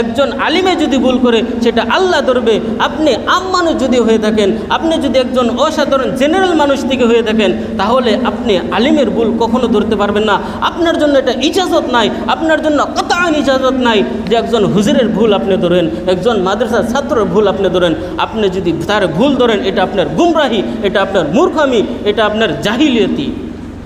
একজন আলিমে যদি ভুল করে, সেটা আল্লাহ ধরবে। আপনি আম মানুষ যদি হয়ে থাকেন, আপনি যদি একজন অসাধারণ জেনারেল মানুষ থেকে হয়ে থাকেন, তাহলে আপনি আলিমের ভুল কখনো ধরতে পারবেন না। আপনার জন্য এটা ইজাজত নাই, আপনার জন্য কত ইজাজত নাই যে একজন হুজুরের ভুল আপনি ধরেন, একজন মাদ্রাসার ছাত্রের ভুল আপনি ধরেন। আপনি যদি তার ভুল ধরেন, এটা আপনার গুমরাহি, এটা আপনার মূর্খামি, এটা আপনার জাহিলিয়তি।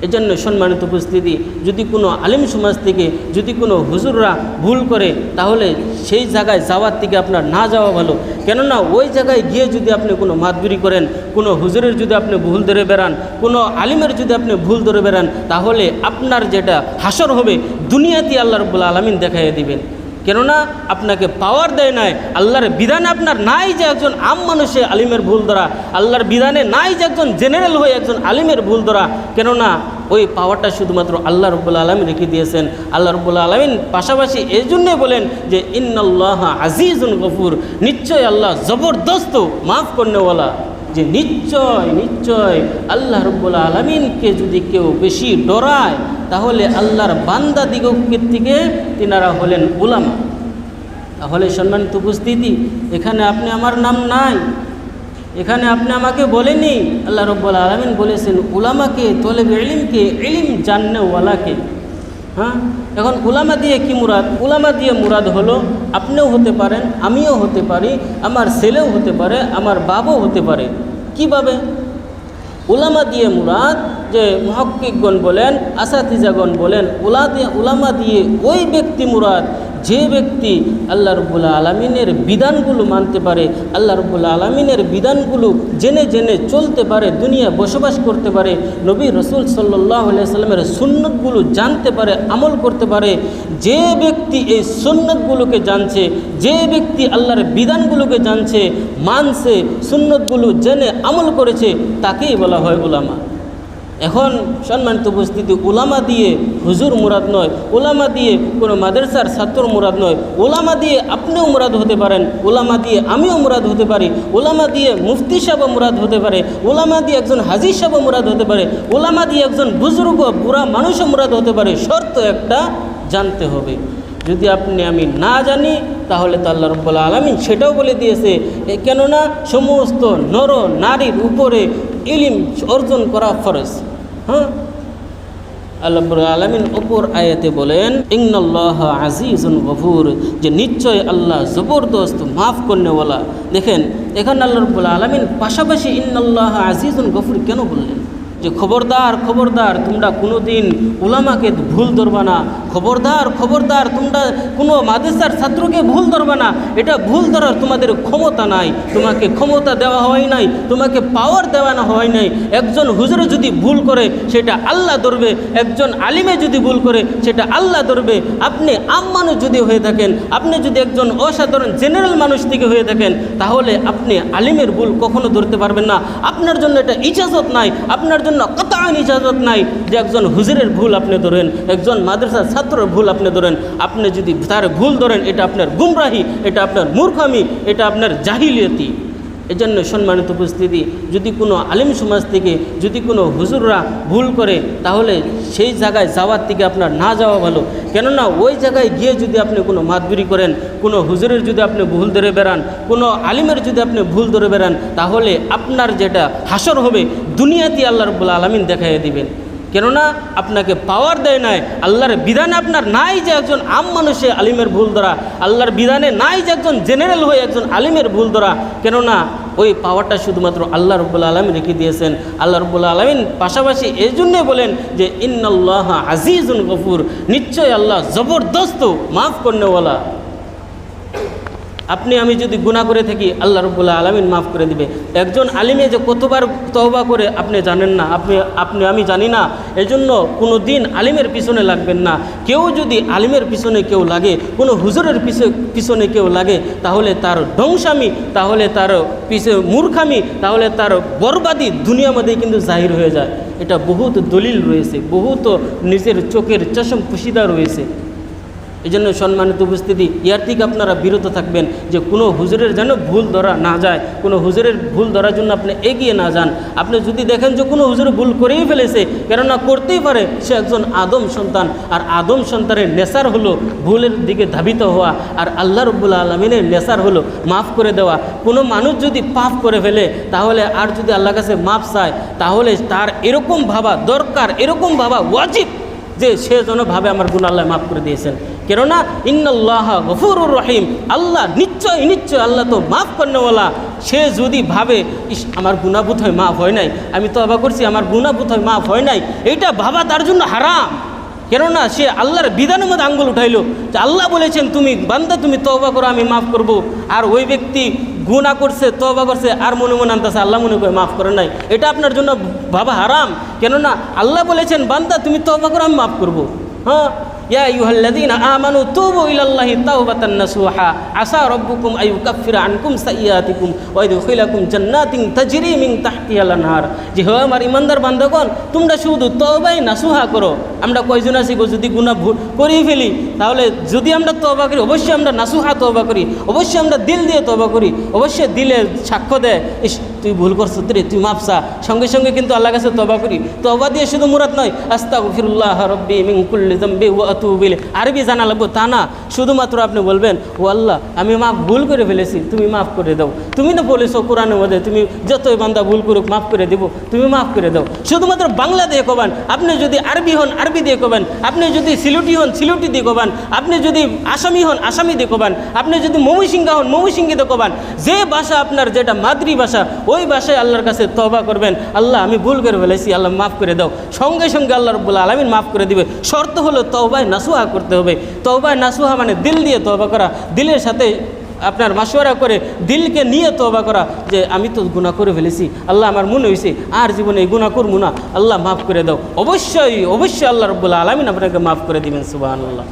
এজন্য সম্মানিত উপস্থিতি, যদি কোনো আলিম সমাজ থেকে যদি কোনো হুজুররা ভুল করে, তাহলে সেই জায়গায় যাওয়ার থেকে আপনার না যাওয়া ভালো। কেননা ওই জায়গায় গিয়ে যদি আপনি কোনো মাতবুরি করেন, কোনো হুজুরের যদি আপনি ভুল ধরে বেড়ান, কোনো আলিমের যদি আপনি ভুল ধরে বেড়ান, তাহলে আপনার যেটা হাসর হবে দুনিয়াতে আল্লাহ রব্বুল আলমিন দেখাইয়ে দিবেন। কেননা আপনাকে পাওয়ার দেয় নাই, আল্লাহর বিধানে আপনার নাই যে একজন আম মানুষে আলিমের ভুল ধরা, আল্লাহর বিধানে নাই যে একজন জেনারেল হয়ে একজন আলিমের ভুল ধরা। কেননা ওই পাওয়ারটা শুধুমাত্র আল্লাহ রব্বুল আলমিন রেখে দিয়েছেন। আল্লাহ রব্বুল আলমিন পাশাপাশি এই জন্যে বলেন যে ইন্নআল্লাহ আজিজুন গফুর। নিশ্চয় আল্লাহ জবরদস্ত মাফ করনেওয়ালা। যে নিশ্চয় নিশ্চয় আল্লাহ রব্বুল আলমিনকে যদি কেউ বেশি ডরায়, তাহলে আল্লাহর বান্দা দিগকের থেকে তিনারা হলেন উলামা। তাহলে সম্মানিত উপস্থিতি, এখানে আপনি আমার নাম নাই। এখানে আপনি আমাকে বলেনি আল্লাহ রব্বুল আলমিন বলেছেন, উলামাকে, তলেব এলিমকে এলিম জান্নেওয়ালাকে হ্যাঁ? এখন উলামা দিয়ে কি মুরাদ? উলামা দিয়ে মুরাদ হলো, আপনিও হতে পারেন, আমিও হতে পারি, আমার ছেলেও হতে পারে, আমার বাবও হতে পারে। কীভাবে? উলামা দিয়ে মুরাদ যে মহক্কিকগণ বলেন, আসাতিজাগণ বলেন, উলা দিয়ে উলামা দিয়ে ওই ব্যক্তি মুরাদ যে ব্যক্তি আল্লাহ রব্বুল্লা আলমিনের বিধানগুলো মানতে পারে, আল্লাহ রব্বুল্লা আলমিনের বিধানগুলো জেনে জেনে চলতে পারে, দুনিয়া বসবাস করতে পারে, নবী রসুল সাল্লাহ সাল্লামের সুন্নতগুলো জানতে পারে, আমল করতে পারে, যে ব্যক্তি এই সুন্নতগুলোকে জানছে, যে ব্যক্তি আল্লাহর বিধানগুলোকে জানছে, মানছে, সুন্নতগুলো জেনে আমল করেছে, তাকেই বলা হয় ওলামা এখন সম্মানিত উপস্থিতি ওলামা দিয়ে হুজুর মুরাদ নয় ওলামা দিয়ে কোনো মাদ্রাসার ছাত্র মুরাদ নয় ওলামা দিয়ে আপনিও মুরাদ হতে পারেন ওলামা দিয়ে আমিও মুরাদ হতে পারি ওলামা দিয়ে মুফতি সাহেব মুরাদ হতে পারে ওলামা দিয়ে একজন হাজি সাহেব মুরাদ হতে পারে ওলামা দিয়ে একজন বুজুর্গ, বুড়া মানুষও মুরাদ হতে পারে, শর্ত একটা জানতে হবে। যদি আপনি আমি না জানি, তাহলে তো আল্লাহ রব্বুল্লা আলমিন সেটাও বলে দিয়েছে কেননা সমস্ত নর নারীর উপরে ইলিম অর্জন করা ফরজ। হ্যাঁ? আলমিন অপর বলেন গফুর। যে আল্লাহ জবরদস্ত মাফ করনেওয়ালা। দেখেন, এখানে আল্লাহ আলমিন পাশাপাশি ইন্নআল্লাহ আজিজুন গফুর কেন বললেন? যে খবরদার খবরদার, তোমরা কোনো দিন উলামাকে ভুল ধরবা না। খবরদার খবরদার, তোমরা কোনো মাদ্রাসার ছাত্রকে ভুল ধরবা না। এটা ভুল ধরার তোমাদের ক্ষমতা নাই। তোমাকে ক্ষমতা দেওয়া হয় নাই, তোমাকে পাওয়ার দেওয়ানো হয় নাই। একজন হুজুরে যদি ভুল করে, সেটা আল্লাহ ধরবে। একজন আলিমে যদি ভুল করে, সেটা আল্লাহ ধরবে। আপনি আম মানুষ যদি হয়ে থাকেন, আপনি যদি একজন অসাধারণ জেনারেল মানুষ থেকে হয়ে থাকেন, তাহলে আপনি আলিমের ভুল কখনো ধরতে পারবেন না। আপনার জন্য এটা ইজাজত নাই। আপনার জন্য কত ইজাজত নাই যে একজন হুজুরের ভুল আপনি ধরেন, একজন মাদ্রাসার ছাত্রের ভুল আপনি ধরেন, আপনি যদি তার ভুল ধরেন, এটা আপনার গুমরাহি, এটা আপনার মূর্খামি, এটা আপনার জাহিলিয়তি। এজন্য সম্মানিত উপস্থিতি, যদি কোনো আলিম সমাজ থেকে যদি কোনো হুজুররা ভুল করে, তাহলে সেই জায়গায় যাওয়ার থেকে আপনার না যাওয়া ভালো। কেননা ওই জায়গায় গিয়ে যদি আপনি কোনো মাতবুরি করেন, কোনো হুজুরের যদি আপনি ভুল ধরে বেড়ান, কোনো আলিমের যদি আপনি ভুল ধরে বেড়ান, তাহলে আপনার যেটা হাসর হবে দুনিয়াতে আল্লাহ রব্বুল্লা আলমিন দেখাইয়ে দিবেন। কেননা আপনাকে পাওয়ার দেয় নাই, আল্লাহর বিধানে আপনার নাই যে একজন আম মানুষে আলিমের ভুল ধরা আল্লাহর বিধানে নাই যে একজন জেনারেল হয়ে একজন আলিমের ভুল ধরা কেননা ওই পাওয়ারটা শুধুমাত্র আল্লাহ রব্বুল্লা আলমিন রেখে দিয়েছেন। আল্লাহ রব্বুল্লা আলমিন পাশাপাশি এই জন্যে বলেন যে ইন্নআল্লাহ আজিজুন গফুর। নিশ্চয় আল্লাহ জবরদস্ত মাফ করনেওয়ালা। আপনি, আমি যদি গুণা করে থাকি, আল্লাহ রব্বুল্লাহ আলমিন মাফ করে দিবে। একজন আলিমে যে কতবার তহবা করে, আপনি জানেন না। আপনি আপনি, আমি জানি না। এজন্য কোনো দিন আলিমের পিছনে লাগবেন না। কেউ যদি আলিমের পিছনে কেউ লাগে, কোনো হুজুরের পিছনে পিছনে কেউ লাগে, তাহলে তার ধ্বংসামি, তাহলে তার পিছে মূর্খামি, তাহলে তার বরবাদি দুনিয়া মধ্যে কিন্তু জাহির হয়ে যায়। এটা বহুত দলিল রয়েছে, বহুত নিজের চোখের চশম পুশিদা রয়েছে। এই জন্য সম্মানিত উপস্থিতি, ইয়ার থেকে আপনারা বিরত থাকবেন যে কোনো হুজুরের যেন ভুল ধরা না যায়, কোনো হুজুরের ভুল ধরার জন্য আপনি এগিয়ে না যান। আপনি যদি দেখেন যে কোনো হুজুর ভুল করেই ফেলেছে, কেননা করতেই পারে, সে একজন আদম সন্তান, আর আদম সন্তানের নেশার হলো ভুলের দিকে ধাবিত হওয়া, আর আল্লাহ রব্বুল আলমিনের নেশার হলো মাফ করে দেওয়া। কোনো মানুষ যদি পাপ করে ফেলে, তাহলে আর যদি আল্লাহর কাছে মাফ চায়, তাহলে তার এরকম ভাবা দরকার, এরকম ভাবা ওয়াজিব যে সে যেন ভাবে আমার গুণ আল্লাহ মাফ করে দিয়েছেন। কেননা ইন্নাল্লাহ গফুরুর রহিম। আল্লাহ নিশ্চয় নিশ্চয় আল্লাহ তো মাফ করেনওয়ালা। সে যদি ভাবে, ইস, আমার গুণাভূত হয়, মাফ হয় নাই। আমি তো অবাক করছি, আমার গুণাভূত হয়, মাফ হয় নাই। এইটা ভাবা তার জন্য হারাম। কেননা সে আল্লাহর বিধানের মধ্যে আঙ্গুল উঠাইলো যে আল্লাহ বলেছেন, তুমি বান্দা, তুমি তওবা করো, আমি মাফ করব। আর ওই ব্যক্তি গুণা করছে তবা করছে, আর মনে মনে আনতেছে, আল্লাহ মনে করে মাফ করে নাই। এটা আপনার জন্য ভাবা হারাম। কেননা আল্লাহ বলেছেন, বান্দা, তুমি তওবা করো, আমি মাফ করব। হ্যাঁ? ইয়া আইয়ুহাল্লাযীনা আমানু তুবু ইলাল্লাহি তাওবাতান নাসুহা আসা রাব্বুকুম আন ইউকাফিরা আনকুম সাইয়্যাতিকুম ওয়া ইদখিলাকুম জান্নাতিন তাজরি মিন তাহতিহাল আনহার। যে হে আমার ইমানদার বান্দাগণ, তোমরা শুধু তওবাই নাসুহা করো। আমরা কয়জন আছি যদি গুনাহ করেই ফেলি, তাহলে যদি আমরা তওবা করি, অবশ্যই আমরা নাসুহা তওবা করি। অবশ্যই আমরা দিল দিয়ে তওবা করি। অবশ্যই দিলে সাক্ষ্য দেয়। তুই ভুল করছ রে, তুই মাপসা সঙ্গে সঙ্গে কিন্তু আল্লাহ কাছে তবা করি। তবা দিয়ে শুধু মুরাদ নয় আস্তা ফিরুল্লাহ রব্বি মিং কুল্লি জম্বি ও আতুবিল আরবি জানা লাগবো তা না, শুধুমাত্র আপনি বলবেন, ও আল্লাহ, আমি মাফ ভুল করে ফেলেছি, তুমি মাফ করে দাও। তুমি তো বলেছ কোরআনের মধ্যে, তুমি যতই বান্দা ভুল করুক, মাফ করে দেবো, তুমি মাফ করে দাও। শুধুমাত্র বাংলা দিয়ে কবান, আপনি যদি আরবি হন, আরবি দিয়ে কবেন, আপনি যদি সিলুটি হন, সিলুটি দিয়ে কবান, আপনি যদি আসামি হন, আসামি দিয়ে কবান, আপনি যদি মৌসিঙ্গা হন মৌসিঙ্গি দিয়ে কবান, যে ভাষা আপনার, যেটা মাতৃভাষা ওই বাসায় আল্লাহর কাছে তবা করবেন, আল্লাহ আমি ভুল করে ফেলেছি, আল্লাহ মাফ করে দাও। সঙ্গে সঙ্গে আল্লাহ রব্বুল আলমিন মাফ করে দিবে। শর্ত হলো তওবায় নাসুহা করতে হবে। তওবায় নাসুহা মানে দিল দিয়ে তবা করা। দিলের সাথে আপনার মাসোয়ারা করে দিলকে নিয়ে তবা করা যে আমি তো গুণা করে ফেলেছি, আল্লাহ আমার মনে হয়েছে আর জীবনে এই গুণা করব না। আল্লাহ মাফ করে দাও। অবশ্যই অবশ্যই আল্লাহ রব্বুল আলমিন আপনাকে মাফ করে দিবেন সুবাহ আল্লাহ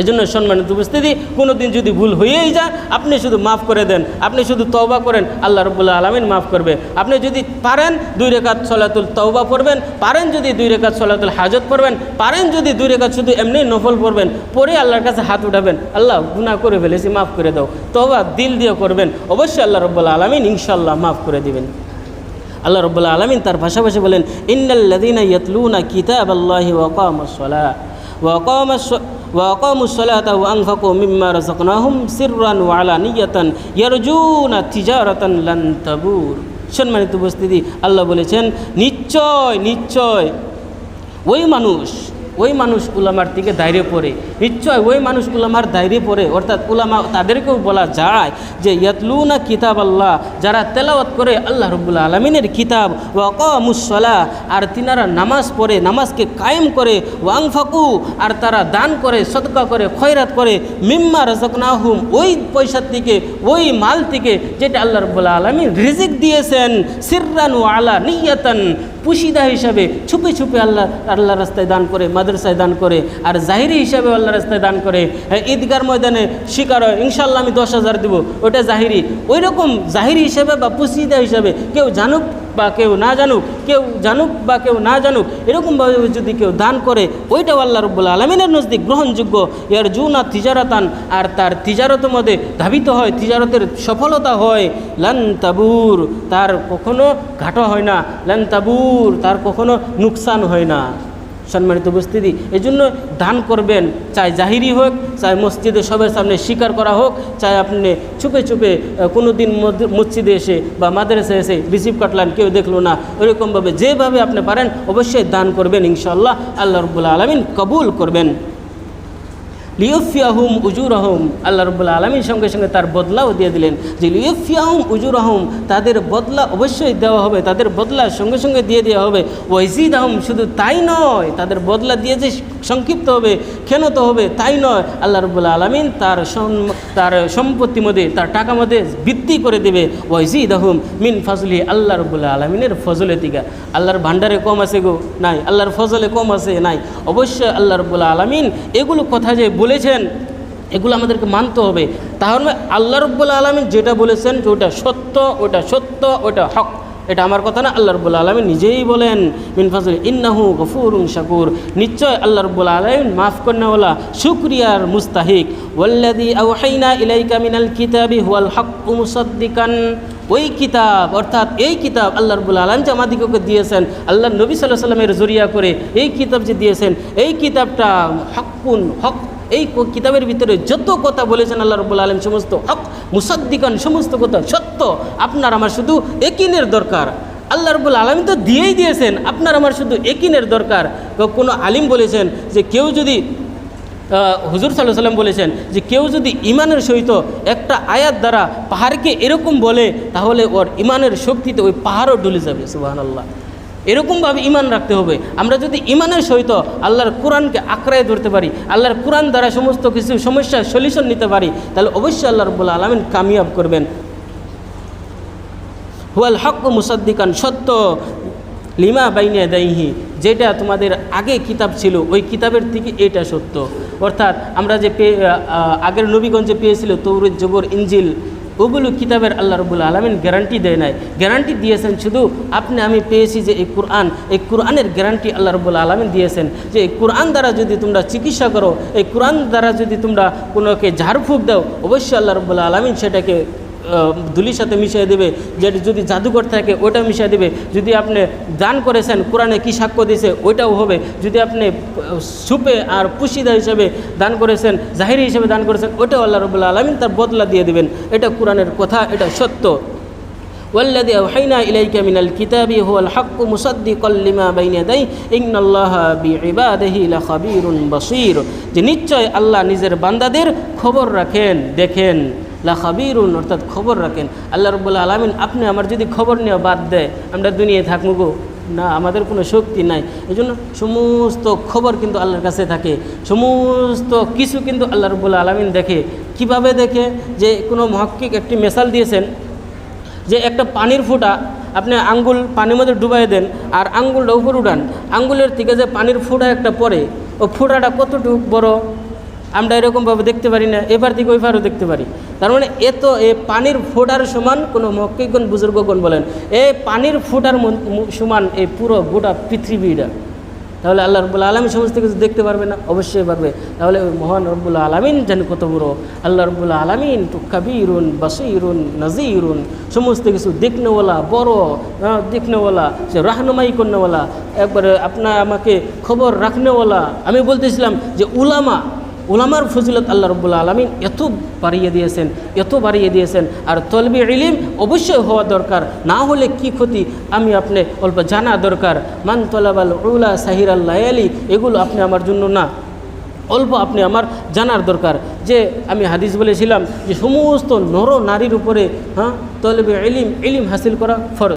এই জন্য সম্মানিত উপস্থিতি কোনো দিন যদি ভুল হয়েই যায়, আপনি শুধু মাফ করে দেন, আপনি শুধু তওবা করেন, আল্লাহ রবুল্লা আলমিন মাফ করবে। আপনি যদি পারেন দুই রেখাত সলাতুল তওবা পড়বেন, পারেন যদি দুই রেখাত সলাতুল হাজত পড়বেন, পারেন যদি দুই রেখাত শুধু এমনি নফল পড়বেন পরে আল্লাহর কাছে হাত উঠাবেন, আল্লাহ গুনাহ করে ফেলেছি, মাফ করে দাও। তওবা দিল দিয়ে করবেন, অবশ্যই আল্লাহ রব্বুল্লা আলমিন ইনশাল্লাহ মাফ করে দিবেন। আল্লাহ রব্বুল্লা আলমিন তার পাশাপাশি বলেন ইন্নাল্লাদিনা ইয়াতলুনা কিতাব আল্লাহি ওয়াকামুসসালাহ ওয়াকামাস وأقاموا الصلاة وأنفقوا مما رزقناهم سرا وعلانية يرجون تجارة لن تبور সম্মানিত উপস্থিতি আল্লাহ বলেছেন নিশ্চয় নিশ্চয় ওই মানুষ ওই মানুষ উলামার দিকে দায়রে পড়ে। নিশ্চয় ওই মানুষ উলামার দায়রে পড়ে। অর্থাৎ উলামা তাদেরকেও বলা যায় যে, ইয়াতলুনা কিতাব আল্লাহ যারা তেলাওয়াত করে আল্লাহ রবুল্লা আলমিনের কিতাব ওয়াকামুসলা আর তিনারা নামাজ পড়ে, নামাজকে কায়েম করে, ওয়াং ফাকু আর তারা দান করে, সদকা করে, খয়রাত করে, মিম্মা রজকনাহুম ওই পয়সার থেকে ওই মাল থেকে যেটা আল্লাহ রবুল্লা আলমিন রিজিক দিয়েছেন, সিররান আলা নিয়াতান। পুশিদা হিসাবে ছুপে ছুপে আল্লাহ আল্লাহ রাস্তায় দান করে মাদ্রাসায় দান করে আর জাহিরি হিসাবে আল্লাহ রাস্তায় দান করে হ্যাঁ, ঈদগার ময়দানে শিকার হয় ইনশাল্লাহ আমি দশ হাজার দেবো ওটা জাহিরি। ওই রকম জাহিরি হিসাবে বা পুশিদা হিসাবে কেউ জানুক বা কেউ না জানুক, কেউ জানুক বা কেউ না জানুক, এরকমভাবে যদি কেউ দান করে, ওইটাও আল্লাহ রব্বুল আলমিনের নজদিক গ্রহণযোগ্য। এর জুন তিজারতান, আর তার তিজারত মধ্যে ধাবিত হয়, তিজারতের সফলতা হয়। লান তাবুর, তার কখনো ঘাটো হয় না। লান তাবুর, তার কখনো নুকসান হয় না। সম্মানিত উপস্থিতি। এই জন্য দান করবেন, চাই জাহিরি হোক, চাই মসজিদে সবের সামনে স্বীকার করা হোক, চাই আপনি চুপে চুপে কোনো দিন মসজিদে এসে বা মাদ্রাসে এসে রিসিভ কাটলেন, কেউ দেখল না, ওইরকমভাবে যেভাবে আপনি পারেন, অবশ্যই দান করবেন ইনশাল্লাহ আল্লাহ রবুল্লা আলমিন কবুল করবেন। লিউফিয়াহুম উজুর আহম আল্লাহ রব্বুল্লা আলমীর সঙ্গে সঙ্গে তার বদলাও দিয়ে দিলেন যে লিউফিয়াহুম উজুর আহম তাদের বদলা অবশ্যই দেওয়া হবে, তাদের বদলা সঙ্গে সঙ্গে দিয়ে দেওয়া হবে। ওয়াইজিদ আহম শুধু তাই নয়, তাদের বদলা দিয়ে যে সংক্ষিপ্ত হবে কেন তো হবে, তাই নয়। আল্লাহ রব্বুল্লা আলমিন তার তার সম্পত্তি মধ্যে, তার টাকা মধ্যে বৃদ্ধি করে দেবে। ওয়াইজিদ আহম মিন ফজলি, আল্লাহ রব্বুল্লা আলমিনের ফজলে দিকা আল্লাহর ভান্ডারে কম আছে গো, নাই। আল্লাহর ফজলে কম আছে, নাই। অবশ্যই আল্লাহ রব্বুল্লা আলমিন এগুলো কথা যে বলেছেন, এগুলো আমাদেরকে মানতে হবে। তাহলে আল্লাহ রব্বুল আলমিন যেটা বলেছেন যে ওটা সত্য ওটা সত্য ওটা হক। এটা আমার কথা না, আল্লাহ রব্বুল আলমী নিজেই বলেন, মিন ফাজল ইন্নাহু গফুরুন শাকুর। নিশ্চয় আল্লাহ রব্বুল আলমিন মাফ করনেওয়ালা, শুক্রিয়ার মুস্তাহিক। ওয়াল্লাদি আওহাইনা ইলাইকা মিনাল কিতাবি হুয়াল হাক্কু মুসাদ্দিকান। ওই কিতাব, অর্থাৎ এই কিতাব আল্লাহ রবুল আলম যে আমাদিগকে দিয়েছেন, আল্লাহ নবী সাল্লাহ সাল্লামের জরিয়া করে এই কিতাব যে দিয়েছেন, এই কিতাবটা হকুন হক এই কিতাবের ভিতরে যত কথা বলেছেন আল্লাহ রবুল আলম সমস্ত হক, মুসাদ্দিকান, সমস্ত কথা সত্য। আপনার আমার শুধু একিনের দরকার। আল্লাহ রবুল আলমী তো দিয়েই দিয়েছেন, আপনার আমার শুধু একিনের দরকার। কোনো আলিম বলেছেন যে কেউ যদি হুজুর সাল্লাহ সাল্লাম বলেছেন যে কেউ যদি ইমানের সহিত একটা আয়াত দ্বারা পাহাড়কে এরকম বলে, তাহলে ওর ইমানের শক্তিতে ওই পাহাড়ও ডুলে যাবে সুবাহান আল্লাহ এরকমভাবে ইমান রাখতে হবে। আমরা যদি ইমানের সহিত আল্লাহর কোরআনকে আঁকড়ায় ধরতে পারি আল্লাহর কোরআন দ্বারা সমস্ত কিছু সমস্যার সলিউশন নিতে পারি তাহলে অবশ্যই আল্লাহ রব্বুল্লা আলমিন কামিয়াব করবেন। হুয়াল হক মুসাদ্দিকান সত্য লিমা বাইনিয়া দাইহি যেটা তোমাদের আগে কিতাব ছিল ওই কিতাবের থেকে এটা সত্য। অর্থাৎ আমরা যে আহ, আগের নবীগঞ্জে পেয়েছিল তৌরুজ জবর ইঞ্জিল ওগুলো কিতাবের আল্লাহ রবুল আলমিন গ্যারান্টি দেয় নাই। গ্যারান্টি দিয়েছেন শুধু আপনি, আমি পেয়েছি যে এই কোরআন। এই কোরআনের গ্যারান্টি আল্লাহ রবুল আলমিন দিয়েছেন যে এই কোরআন দ্বারা যদি তোমরা চিকিৎসা করো, এই কোরআন দ্বারা যদি তোমরা কোনোকে ঝাড়ফুঁক দাও, অবশ্যই আল্লাহ রবুল্লা আলমিন সেটাকে ধুলির সাথে মিশিয়ে দেবে যে যদি জাদুঘর থাকে ওটা মিশিয়ে দেবে যদি আপনি দান করেছেন কোরআনে কী সাক্ষ্য দিয়েছে ওইটাও হবে যদি আপনি আহ, সুপে আর পুশিদা হিসেবে দান করেছেন জাহিরি হিসেবে দান করেছেন ওটাও আল্লাহ রবুল্লা আলমিন তার বদলা দিয়ে দেবেন এটা কোরআনের কথা এটা সত্য والذي أوحينا إليك من الكتاب هو الحق مصدقا لما بين يديه إن الله بعباده لخبير بصير যে নিশ্চয় আল্লাহ নিজের বান্দাদের খবর রাখেন দেখেন লা খাবিরুন, অর্থাৎ খবর রাখেন। আল্লাহ রব্বুল্লা আলমিন, আপনি আমার যদি খবর নেওয়া বাদ দেয়, আমরা দুনিয়ায় থাকব গো। না, আমাদের কোনো শক্তি নাই। এই জন্য সমস্ত খবর কিন্তু আল্লাহর কাছে থাকে। সমস্ত কিছু কিন্তু আল্লাহ রব্বুল্লা আলমিন দেখে। কীভাবে দেখে? যে কোনো মহক্কিক একটি মেশাল দিয়েছেন, যে একটা পানির ফুটা আপনি আঙ্গুল পানির মধ্যে ডুবাই দেন আর আঙ্গুলটা উপর উঠান। আঙ্গুলের থেকে যে পানির ফুটা একটা পড়ে, ও ফুটাটা কতটুকু বড়? আমরা এরকমভাবে দেখতে পারি না এবার থেকে ওইবারও দেখতে পারি। তার মানে এ তো এ পানির ফোটার সমান কোনো মক্কিগণ বুজুর্গগণ বলেন। এই পানির ফোটার সমান এই পুরো গোটা পৃথিবীটা। তাহলে আল্লাহ রব্বুল আলমী সমস্ত কিছু দেখতে পারবে না? অবশ্যই পারবে। তাহলে ওই মহান রব্বুল আলমিন যেন কত বড়। আল্লাহ রব্বুল আলমিন তো কাবিরুন বাসিরুন নাজিরুন সমস্ত কিছু দেখনেওয়ালা বড় দেখনেওয়ালা সে রাহনুমাই করনেওয়ালা। একবারে আপনার আমাকে খবর রাখনেওয়ালা। আমি বলতেছিলাম যে উলামা উলামার ফজিলত আল্লাহ রব্বুল আলমিন এত বাড়িয়ে দিয়েছেন, এত বাড়িয়ে দিয়েছেন। আর তলবি ইলিম অবশ্যই হওয়া দরকার, না হলে কি ক্ষতি আমি আপনি অল্প জানা দরকার। মান তলাবাল উলা সাহির আল্লাহ এগুলো আপনি আমার জন্য না। অল্প আপনি আমার জানার দরকার। যে আমি হাদিস বলেছিলাম যে সমস্ত নর নারীর উপরে হ্যাঁ তলবে ইলিম ইলিম হাসিল করা ফরজ।